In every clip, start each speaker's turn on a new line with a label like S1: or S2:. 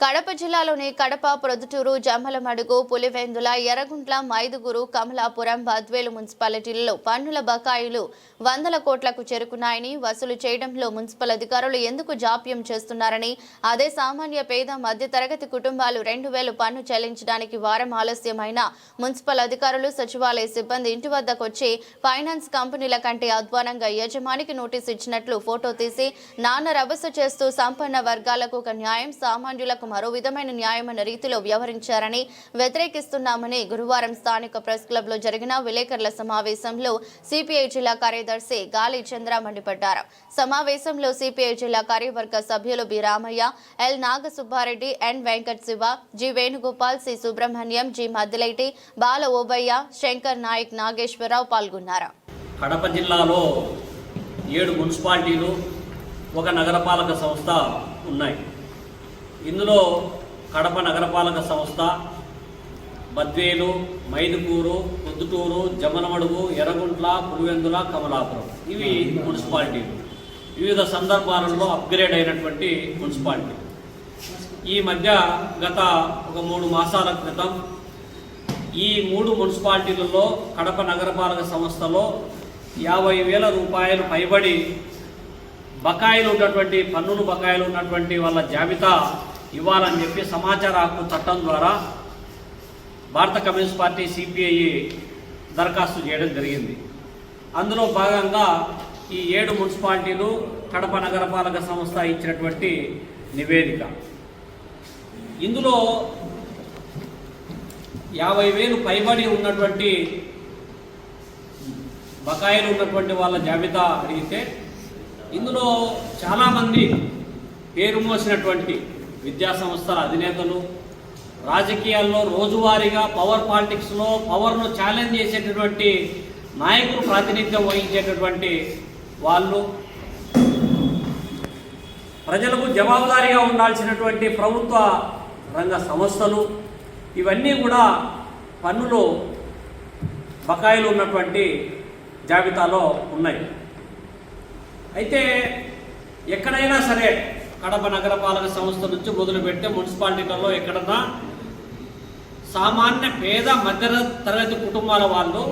S1: కడప జిల్లాలోని కడప ప్రొద్దుటూరు జమ్మలమడుగు పులివెందుల ఎర్రగుంట్ల మైదుగురు కమలాపురం బద్వేలు మున్సిపాలిటీలలో పన్నుల బకాయిలు వందల కోట్లకు చేరుకున్నాయని వసూలు చేయడంలో మున్సిపల్ అధికారులు ఎందుకు జాప్యం చేస్తున్నారని అదే సామాన్య పేద మధ్యతరగతి కుటుంబాలు రెండు వేలు పన్ను చెల్లించడానికి వారం ఆలస్యమైన మున్సిపల్ అధికారులు సచివాలయ సిబ్బంది ఇంటి వద్దకు వచ్చి ఫైనాన్స్ కంపెనీల కంటే అధ్వానంగా యజమానికి నోటీసు ఇచ్చినట్లు ఫోటో తీసి నాన్న రభస చేస్తూ సంపన్న వర్గాలకు ఒక న్యాయం సామాన్యులకు మరో విధమైన న్యాయమైన రీతిలో వ్యవహరించారని వ్యతిరేకిస్తున్నామని గురువారం స్థానిక ప్రెస్ క్లబ్లో జరిగిన విలేకరుల సమావేశంలో సిపిఐ జిల్లా కార్యదర్శి గాలి చంద్ర మండిపడ్డారు. సమావేశంలో సిపిఐ జిల్లా కార్యవర్గ సభ్యులు B Ramaiah L Nagasubbareddy N Venkat Shiva G Venugopal C Subrahmanyam G Maddileti Bala Obaiah Shankar Nayak Nageswara Rao పాల్గొన్నారు.
S2: కడప జిల్లాలో ఏడు మున్సిపాలిటీలు ఒక నగరపాలక సంస్థ ఉన్నాయి. ఇందులో కడప నగరపాలక సంస్థ బద్వేలు మైదుకూరు పొద్దుటూరు జమనమడుగు ఎర్రగుంట్ల పులివెందుల కమలాపురం. ఇవి మున్సిపాలిటీలు వివిధ సందర్భాలలో అప్గ్రేడ్ అయినటువంటి మున్సిపాలిటీ. ఈ మధ్య గత ఒక మూడు మాసాల క్రితం ఈ మూడు మున్సిపాలిటీలలో కడప నగరపాలక సంస్థలో యాభై వేల రూపాయలు పైబడి బకాయిలు ఉన్నటువంటి పన్నులు బకాయిలు ఉన్నటువంటి వాళ్ళ జాబితా ఇవ్వాలని చెప్పి సమాచార హక్కు చట్టం ద్వారా భారత కమ్యూనిస్ట్ పార్టీ సిపిఐ దరఖాస్తు చేయడం జరిగింది. అందులో భాగంగా ఈ ఏడు మున్సిపాలిటీలు కడప నగరపాలక సంస్థ ఇచ్చినటువంటి నివేదిక. ఇందులో యాభై వేలు పైబడి ఉన్నటువంటి బకాయిలు ఉన్నటువంటి వాళ్ళ జాబితా అడిగితే ఇందులో చాలామంది పేరు మోసినటువంటి విద్యా సంస్థల అధినేతలు రాజకీయాల్లో రోజువారీగా పవర్ పాలిటిక్స్లో పవర్ను ఛాలెంజ్ చేసేటటువంటి నాయకులు ప్రాతినిధ్యం వహించేటటువంటి వాళ్ళు. ప్రజలకు జవాబుదారీగా ఉండాల్సినటువంటి ప్రభుత్వ రంగ సంస్థలు ఇవన్నీ కూడా పన్నులు బకాయిలు ఉన్నటువంటి జాబితాలో ఉన్నాయి. అయితే ఎక్కడైనా సరే కడప నగరపాలక సంస్థ నుంచి మొదలుపెట్టే మున్సిపాలిటీలలో ఎక్కడన్నా సామాన్య పేద మధ్య తరగతి కుటుంబాల వాళ్ళు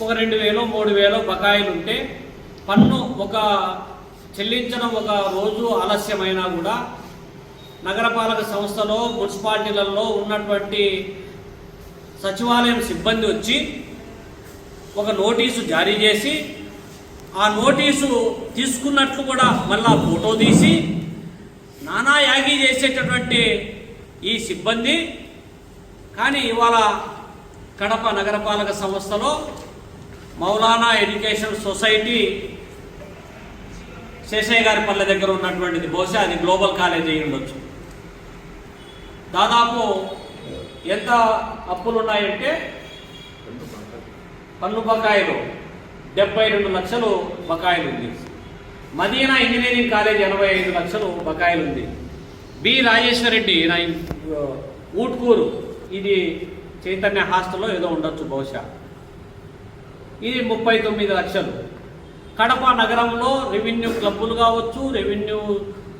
S2: ఒక రెండు వేలు మూడు వేలు బకాయిలు ఉంటే పన్ను ఒక చెల్లించడం ఒక రోజు ఆలస్యమైనా కూడా నగరపాలక సంస్థలో మున్సిపాలిటీలలో ఉన్నటువంటి సచివాలయం సిబ్బంది వచ్చి ఒక నోటీసు జారీ చేసి ఆ నోటీసు తీసుకున్నట్లు కూడా మళ్ళా ఫోటో తీసి నానా యాగి చేసేటటువంటి ఈ సిబ్బంది. కానీ ఇవాళ కడప నగరపాలక సంస్థలో మౌలానా ఎడ్యుకేషన్ సొసైటీ శేషయ్య గారి పల్లె దగ్గర ఉన్నటువంటిది. బహుశా అది గ్లోబల్ కాలేజ్ అయి ఉండొచ్చు. దాదాపు ఎంత అప్పులు ఉన్నాయంటే పన్ను బకాయిలు. డెబ్బై రెండు లక్షలు బకాయిలు ఉంది మదీనా ఇంజనీరింగ్ కాలేజ్ ఎనభై ఐదు లక్షలు బకాయిలు ఉంది బి రాజేశ్వరరెడ్డి నా ఊట్కూరు. ఇది చైతన్య హాస్టల్లో ఏదో ఉండొచ్చు బహుశా. ఇది ముప్పై తొమ్మిది లక్షలు. కడప నగరంలో రెవెన్యూ క్లబ్బులు కావచ్చు రెవెన్యూ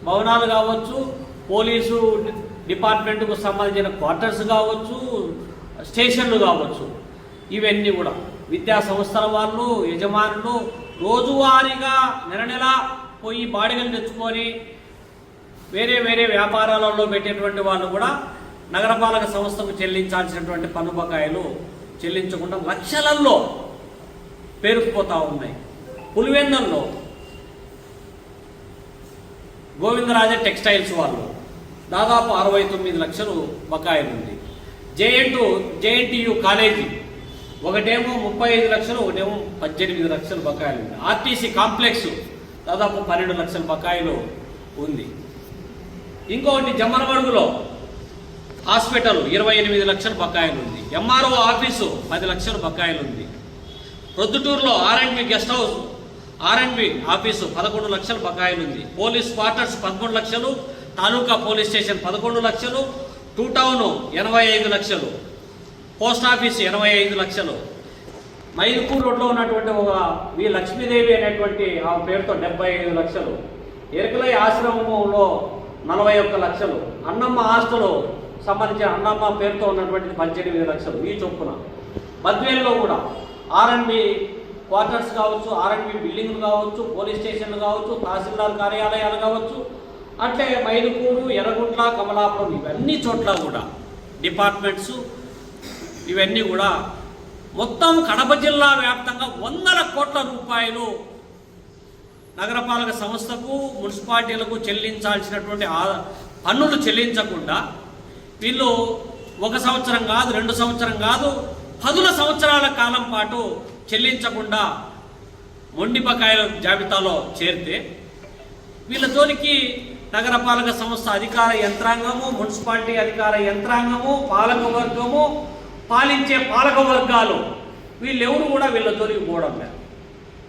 S2: భవనాలు కావచ్చు పోలీసు డిపార్ట్మెంట్కు సంబంధించిన క్వార్టర్స్ కావచ్చు స్టేషన్లు కావచ్చు. ఇవన్నీ కూడా విద్యా సంస్థల వాళ్ళు యజమానులు రోజువారీగా నెల నెల పోయి బాడిగలు తెచ్చుకొని వేరే వేరే వ్యాపారాలలో పెట్టేటువంటి వాళ్ళు కూడా నగరపాలక సంస్థకు చెల్లించాల్సినటువంటి పన్ను బకాయిలు చెల్లించకుండా లక్షలల్లో పేరుకుపోతూ ఉన్నాయి. పులివెందల్లో గోవిందరాజ టెక్స్టైల్స్ వాళ్ళు దాదాపు అరవై తొమ్మిది లక్షలు బకాయిలు ఉంది జేఎన్టు జేఎన్టీయు కాలేజీ ఒకటేమో ముప్పై ఐదు లక్షలు ఒకటేమో పద్దెనిమిది లక్షలు బకాయిలు ఉంది ఆర్టీసీ కాంప్లెక్స్ దాదాపు పన్నెండు లక్షల బకాయిలు ఉంది. ఇంకొకటి జమ్మనమడుగులో హాస్పిటల్ ఇరవై ఎనిమిది లక్షల బకాయిలు ఉంది. ఎంఆర్ఓ ఆఫీసు పది లక్షల బకాయిలు ఉంది. ప్రొద్దుటూరులో ఆర్ఎండ్బి గెస్ట్ హౌస్ ఆర్ఎండ్బి ఆఫీసు పదకొండు లక్షల బకాయిలు ఉంది. పోలీస్ క్వార్టర్స్ పదకొండు లక్షలు తాలూకా పోలీస్ స్టేషన్ పదకొండు లక్షలు టూ టౌన్ ఎనభై ఐదు లక్షలు. పోస్ట్ ఆఫీస్ ఎనభై ఐదు లక్షలు. మైదుపూర్ రోడ్లో ఉన్నటువంటి ఒక వి లక్ష్మీదేవి అనేటువంటి ఆ పేరుతో డెబ్బై ఐదు లక్షలు. ఎరుకలై ఆశ్రమంలో నలభై ఒక్క లక్షలు. అన్నమ్మ ఆస్తులు సంబంధించిన అన్నమ్మ పేరుతో ఉన్నటువంటి పద్దెనిమిది లక్షలు ఈ చొప్పున. బద్వేల్లో కూడా ఆర్ఎన్బి క్వార్టర్స్ కావచ్చు ఆర్ఎన్బి బిల్డింగ్లు కావచ్చు పోలీస్ స్టేషన్లు కావచ్చు తహసీల్దార్ కార్యాలయాలు కావచ్చు అట్లే మైదుకూరు ఎర్రగుంట్ల కమలాపురం ఇవన్నీ చోట్ల కూడా డిపార్ట్మెంట్స్ ఇవన్నీ కూడా మొత్తం కడప జిల్లా వ్యాప్తంగా వందల కోట్ల రూపాయలు నగరపాలక సంస్థకు మున్సిపాలిటీలకు చెల్లించాల్సినటువంటి పన్నులు చెల్లించకుండా వీళ్ళు ఒక సంవత్సరం కాదు రెండు సంవత్సరం కాదు పదుల సంవత్సరాల కాలం పాటు చెల్లించకుండా మొండి బకాయిల జాబితాలో చేరితే వీళ్ళ జోలికి నగరపాలక సంస్థ అధికార యంత్రాంగము మున్సిపాలిటీ అధికార యంత్రాంగము పాలక వర్గము పాలించే పాలక వర్గాలు వీళ్ళెవరు కూడా వీళ్ళ జోలికి పోవడం లేదు.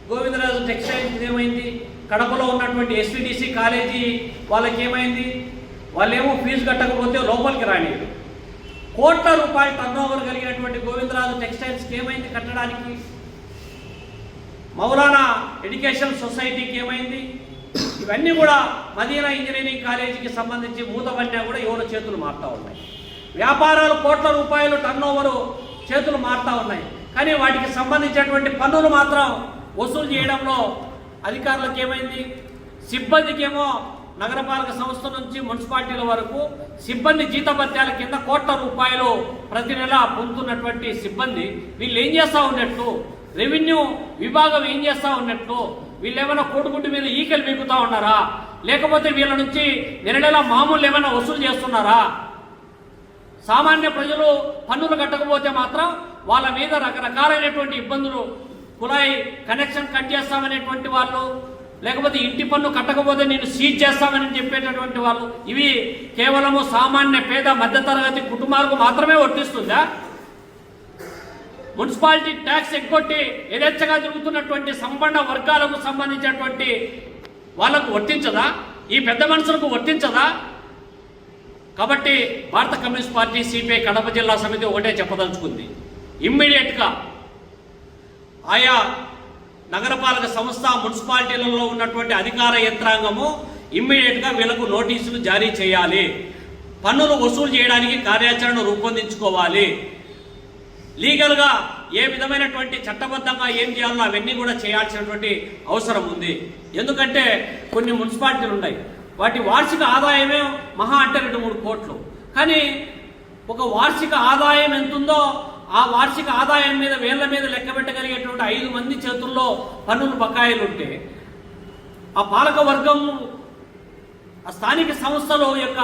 S2: గోవిందరాజు టెక్స్టైల్స్ ఏమైంది? కడపలో ఉన్నటువంటి ఎస్విడిసి కాలేజీ వాళ్ళకి ఏమైంది వాళ్ళేమో ఫీజు కట్టకపోతే లోపలికి రానియరు కోట్ల రూపాయల టర్నోవర్ కలిగినటువంటి గోవిందరాజు టెక్స్టైల్స్కి ఏమైంది కట్టడానికి? మౌలానా ఎడ్యుకేషన్ సొసైటీకి ఏమైంది? ఇవన్నీ కూడా మదీనా ఇంజనీరింగ్ కాలేజీకి సంబంధించి మూతబడినా కూడా ఎవరు చేతులు మారుతూ ఉన్నాయి. వ్యాపారాలు కోట్ల రూపాయలు టర్న్ ఓవరు చేతులు మారుతూ ఉన్నాయి. కానీ వాటికి సంబంధించినటువంటి పన్నులు మాత్రం వసూలు చేయడంలో అధికారులకు ఏమైంది? సిబ్బందికేమో నగరపాలక సంస్థ నుంచి మున్సిపాలిటీల వరకు సిబ్బంది జీతభత్యాల కింద కోట్ల రూపాయలు ప్రతి నెల పొందుతున్నటువంటి సిబ్బంది వీళ్ళు ఏం చేస్తూ ఉన్నట్లు రెవెన్యూ విభాగం ఏం చేస్తూ ఉన్నట్లు వీళ్ళు ఏమైనా కోడిగుడ్డు మీద ఈకలు పీకుతా ఉన్నారా? లేకపోతే వీళ్ళ నుంచి నెల నెల మామూలు ఏమైనా వసూలు చేస్తున్నారా? సామాన్య ప్రజలు పన్నులు కట్టకపోతే మాత్రం వాళ్ళ మీద రకరకాలైనటువంటి ఇబ్బందులు కులాయి కనెక్షన్ కట్ చేస్తామనేటువంటి వాళ్ళు లేకపోతే ఇంటి పన్ను కట్టకపోతే నేను సీజ్ చేస్తామని చెప్పేటటువంటి వాళ్ళు ఇవి కేవలము సామాన్య పేద మధ్యతరగతి కుటుంబాలకు మాత్రమే వర్తిస్తుందా? మున్సిపాలిటీ ట్యాక్స్ ఎగ్గొట్టి యథేచ్ఛగా జరుగుతున్నటువంటి సంపన్న వర్గాలకు సంబంధించినటువంటి వాళ్ళకు వర్తించదా? ఈ పెద్ద మనుషులకు వర్తించదా? కాబట్టి భారత కమ్యూనిస్ట్ పార్టీ సిపిఐ కడప జిల్లా సమితి ఒకటే చెప్పదలుచుకుంది. ఇమ్మీడియట్గా ఆయా నగరపాలక సంస్థ మున్సిపాలిటీలలో ఉన్నటువంటి అధికార యంత్రాంగము ఇమ్మీడియట్గా వీళ్ళకు నోటీసులు జారీ చేయాలి. పన్నులు వసూలు చేయడానికి కార్యాచరణ రూపొందించుకోవాలి. లీగల్గా ఏ విధమైనటువంటి చట్టబద్ధంగా ఏం చేయాలో అవన్నీ కూడా చేయాల్సినటువంటి అవసరం ఉంది. ఎందుకంటే కొన్ని మున్సిపాలిటీలు ఉన్నాయి. వాటి వార్షిక ఆదాయమే మహా అంటే రెండు మూడు కోట్లు. కానీ ఒక వార్షిక ఆదాయం ఎంతుందో ఆ వార్షిక ఆదాయం మీద వేళ్ళ మీద లెక్క పెట్టగలిగేటువంటి ఐదు మంది చేతుల్లో పన్నులు బకాయిలు ఉంటే ఆ పాలక వర్గం ఆ స్థానిక సంస్థల యొక్క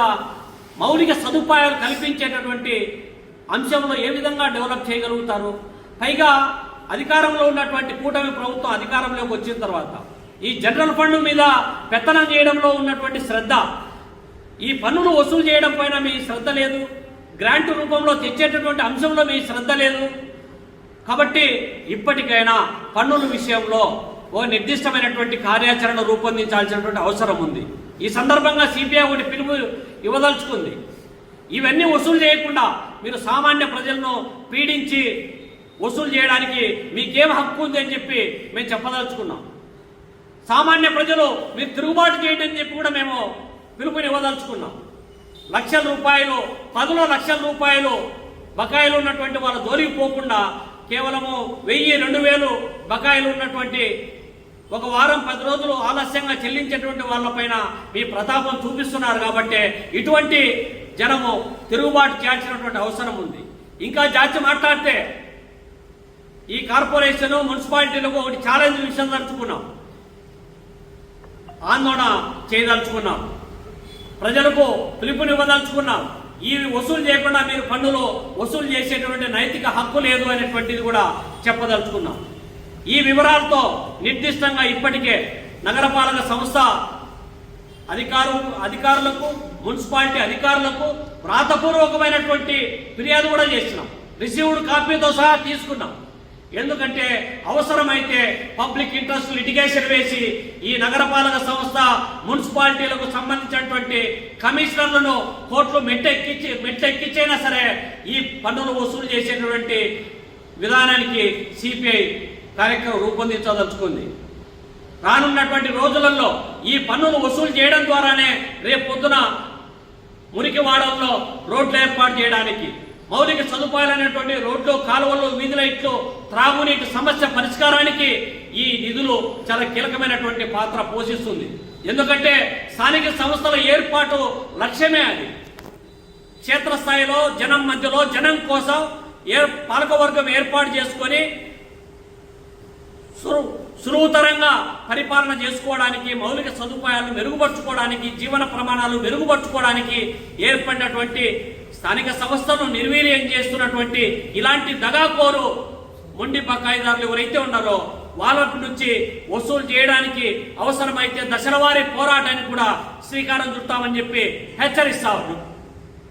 S2: మౌలిక సదుపాయాలు కల్పించేటటువంటి అంశంలో ఏ విధంగా డెవలప్ చేయగలుగుతారు? పైగా అధికారంలో ఉన్నటువంటి కూటమి ప్రభుత్వం అధికారంలోకి వచ్చిన తర్వాత ఈ జనరల్ ఫండ్ మీద పెత్తనం చేయడంలో ఉన్నటువంటి శ్రద్ధ ఈ పన్నులు వసూలు చేయడం పైన మీ శ్రద్ధ లేదు గ్రాంట్ రూపంలో తెచ్చేటటువంటి అంశంలో మీ శ్రద్ధ లేదు. కాబట్టి ఇప్పటికైనా పన్నుల విషయంలో ఓ నిర్దిష్టమైనటువంటి కార్యాచరణ రూపొందించాల్సినటువంటి అవసరం ఉంది. ఈ సందర్భంగా సిపిఐ ఒకటి పిలుపు ఇవ్వదలుచుకుంది. ఇవన్నీ వసూలు చేయకుండా మీరు సామాన్య ప్రజలను పీడించి వసూలు చేయడానికి మీకేం హక్కు ఉంది అని చెప్పి మేము చెప్పదలుచుకున్నాం. సామాన్య ప్రజలు మీరు తిరుగుబాటు చేయండి అని చెప్పి కూడా మేము పిలుపుని ఇవ్వదలుచుకున్నాం. లక్షల రూపాయలు పదుల లక్షల రూపాయలు బకాయిలు ఉన్నటువంటి వాళ్ళ జోలికి పోకుండా కేవలము వెయ్యి రెండు వేలు బకాయిలు ఉన్నటువంటి ఒక వారం పది రోజులు ఆలస్యంగా చెల్లించేటువంటి వాళ్ళపైన మీ ప్రతాపం చూపిస్తున్నారు కాబట్టి ఇటువంటి జనము తిరుగుబాటు చేయాల్సినటువంటి అవసరం ఉంది. ఇంకా జాతి మాట్లాడితే ఈ కార్పొరేషన్ మున్సిపాలిటీలకు ఒకటి ఛాలెంజ్ విషయం తలుచుకున్నాం. ఆందోళన చేయదలుచుకున్నాం. ప్రజలకు పిలుపునివ్వదలుచుకున్నాం. ఇవి వసూలు చేయకుండా మీరు పన్నులు వసూలు చేసేటువంటి నైతిక హక్కు లేదు అనేటువంటిది కూడా చెప్పదలుచుకున్నాం. ఈ వివరాలతో నిర్దిష్టంగా ఇప్పటికే నగరపాలక సంస్థ అధికారు అధికారులకు మున్సిపాలిటీ అధికారులకు వ్రాతపూర్వకమైనటువంటి ఫిర్యాదు కూడా చేసినాం. రిసీవ్డ్ కాపీతో సహా తీసుకున్నాం. ఎందుకంటే అవసరమైతే పబ్లిక్ ఇంట్రెస్ట్ లిటిగేషన్ వేసి ఈ నగరపాలక సంస్థ మున్సిపాలిటీలకు సంబంధించినటువంటి కమిషనర్లను కోర్టులు మెట్టెక్కించి మెట్టెక్కించైనా సరే ఈ పన్నులు వసూలు చేసేటువంటి విధానానికి సిపిఐ కార్యక్రమం రూపొందించదలుచుకుంది. రానున్నటువంటి రోజులలో ఈ పన్నులు వసూలు చేయడం ద్వారానే రేపు పొద్దున మురికి వాడల్లో రోడ్లు ఏర్పాటు చేయడానికి మౌలిక సదుపాయాలైనటువంటి రోడ్లు కాలువలు వీధి లైట్లు త్రాగునీటి సమస్య పరిష్కారానికి ఈ నిధులు చాలా కీలకమైనటువంటి పాత్ర పోషిస్తుంది. ఎందుకంటే స్థానిక సంస్థల ఏర్పాటు లక్ష్యమే అది. క్షేత్రస్థాయిలో జనం మధ్యలో జనం కోసం ఏ పాలకవర్గం ఏర్పాటు చేసుకొని సులువుతరంగా పరిపాలన చేసుకోవడానికి మౌలిక సదుపాయాలను మెరుగుపరుచుకోవడానికి జీవన ప్రమాణాలు మెరుగుపరుచుకోవడానికి ఏర్పడినటువంటి స్థానిక సంస్థను నిర్వీర్యం చేస్తున్నటువంటి ఇలాంటి దగాకోరు మొండి బకాయిదారులు ఎవరైతే ఉన్నారో వాళ్ళ నుంచి వసూలు చేయడానికి అవసరమైతే దశల వారి పోరాటానికి కూడా శ్రీకారం చుట్టామని చెప్పి హెచ్చరిస్తా ఉన్నాం.